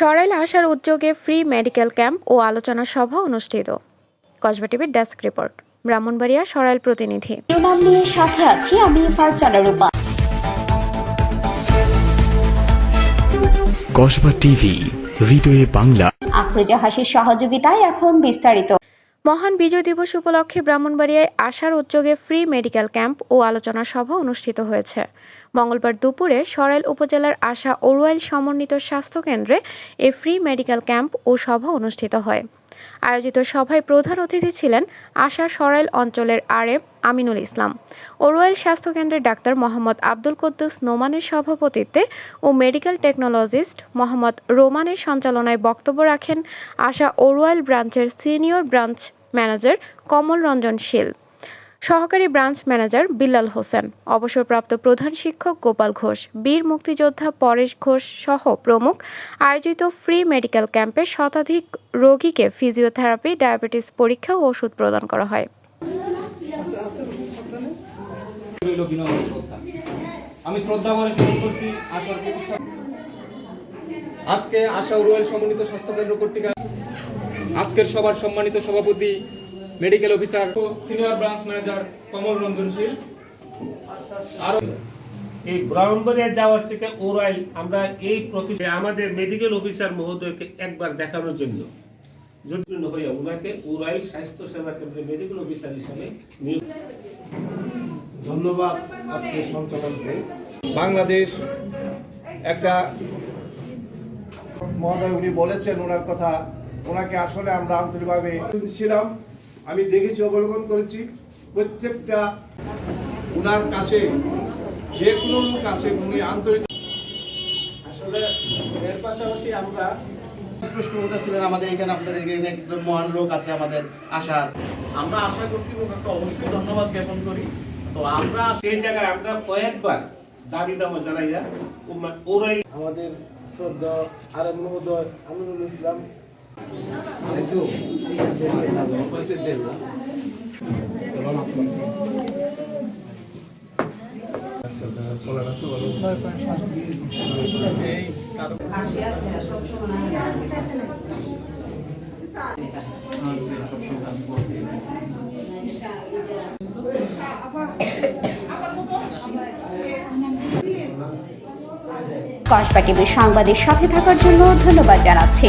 সরাইল আসার উদ্যোগে free medical camp ও আলোচনা সভা অনুষ্ঠিত। কসবা টিভির ডেস্ক রিপোর্ট ব্রাহ্মণবাড়িয়া সরাইল প্রতিনিধি। শিরোনাম নিয়ে সাথে আছি আমি ফারজানা রূপা। কসবা টিভি হৃদয়ে বাংলা। আফরোজা হাসির সহযোগিতায় এখন বিস্তারিত। মহান বিজয় দিবস উপলক্ষে ব্রাহ্মণবাড়িয়ায় আসার উদ্যোগে ফ্রি মেডিকেল ক্যাম্প ও আলোচনা সভা অনুষ্ঠিত হয়েছে। মঙ্গলবার দুপুরে সরাইল উপজেলার আশা ওরুয়াইল সমন্বিত স্বাস্থ্য কেন্দ্রে এ ফ্রি মেডিকেল ক্যাম্প ও সভা অনুষ্ঠিত হয়। আয়োজিত সভায় প্রধান অতিথি ছিলেন আশা সরাইল অঞ্চলের আরএম আমিনুল ইসলাম। ওরুয়াইল স্বাস্থ্য কেন্দ্রের ডাক্তার মোহাম্মদ আব্দুল কুদ্দুস নোমানের সভাপতিত্বে ও মেডিকেল টেকনোলজিস্ট মোহাম্মদ রোমানের সঞ্চালনায় বক্তব্য রাখেন আশা ওরুয়াইল ব্রাঞ্চের senior branch manager Kamal Ranjan Shil. সহকারী ব্রাঞ্চ ম্যানেজার বিল্লাল হোসেন, অবসরপ্রাপ্ত প্রধান শিক্ষক গোপাল ঘোষ, বীর মুক্তিযোদ্ধা পরেশ ঘোষ সহ প্রমুখ আয়োজিত ফ্রি মেডিকেল ক্যাম্পে শতাধিক রোগীকে ফিজিওথেরাপি, ডায়াবেটিস পরীক্ষা ও ওষুধ প্রদান করা হয়। আমি শ্রদ্ধা স্মরণ করছি আশার আজকে আশা রয়েল সমন্বিত স্বাস্থ্য কেন্দ্র কর্তৃক আজকের সবার সম্মানিত সভাপতি মেডিকেল অফিসার ও senior branch manager Kamal Ranjan Shil. আরও এই ব্রাহ্মণবাড়িয়া যাওয়ার থেকে ওরাইল আমরা এই প্রতিষ্ঠানে আমাদের মেডিকেল অফিসার মহোদয়কে একবার দেখানোর জন্য। জন্য হয়ে ওনাকে ওরাইল স্বাস্থ্য সেবা কেন্দ্রে মেডিকেল অফিসার হিসাবে নিয়োগ ধন্যবাদ আজকে সঞ্চালনকে বাংলাদেশ একটা মহোদয় উনি বলেছেন ওনার কথা। ওনাকে আসলে আমরা আন্তরিকভাবে ছিলাম। আমি দেখেছি অবলোকন করেছি প্রত্যেকটা ওনার কাছে যে কোনো লোক আছে উনি আন্তরিক আসলে এর পাশাপাশি আমরা পৃষ্ঠপোষকতা ছিলেন আমাদের এখানে আপনাদের এখানে একজন মহান লোক আছে আমাদের আশার। আমরা আশা কর্তৃপক্ষকে অবশ্যই ধন্যবাদ জ্ঞাপন করি। তো আমরা সেই জায়গায় আমরা কয়েকবার দাবি দামা জানাইয়া আমাদের শ্রদ্ধা আর মহোদয় আমিনুল ইসলাম। কসবা সংবাদের সাথে থাকার জন্য ধন্যবাদ জানাচ্ছি।